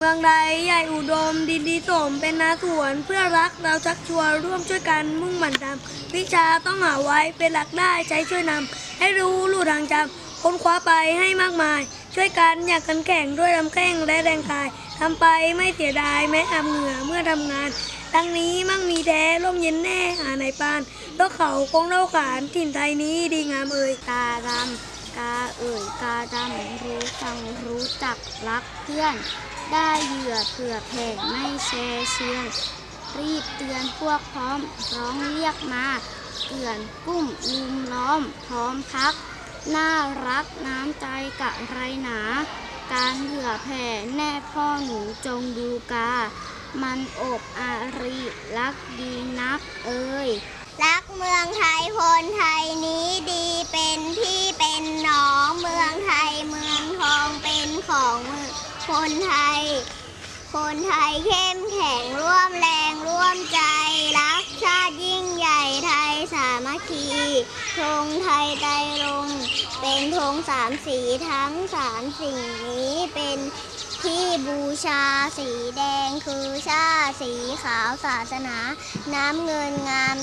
เมืองใดใหญ่อุดมดินดีสมเป็นนาสวนเพื่อรักเราชักชวนร่วมช่วยกันมุ่งหมั่นทำวิชาต้องหาไว้เป็นหลักได้ใช้ช่วยนำให้รู้รู้ทางจำค้นคว้าไปให้มากมาย ช่วยกันอยากกันแข่งด้วยลำแข้งและแรงกายทำไปไม่เสียดายแม้อาบเหงื่อเมื่อทำงานดังนี้มั่งมีแท้ร่มเย็นแน่หาในปานโลกเขาคงเล่าขานถิ่นไทยนี้ดีงามเอ่ยกาดำกาเอ่ยกาดำรู้ฟังรู้จักรักเพื่อน ได้เหยื่อเผื่อแผ่ไม่แชร์เชือนรีบเตือนพวกพร้อมร้องเรียกมาเกื่อนกุ้มลุมล้อมพร้อมพัก น่ารักน้ำใจกะไรหนา การเผื่อแผ่แน่พ่อหนูจงดูกา มันอบอารีรักดีนักเอ่ยรักเมืองไทย คนไทย คนไทยเข้มแข็งร่วมแรงร่วมใจ รักชาติยิ่งใหญ่ไทยสามัคคีธงไทยไตรงเป็นธงสามสีทั้งสามสิ่งนี้เป็นที่บูชาสีแดงคือชาติสีขาวศาสนา น้ำเงินงาม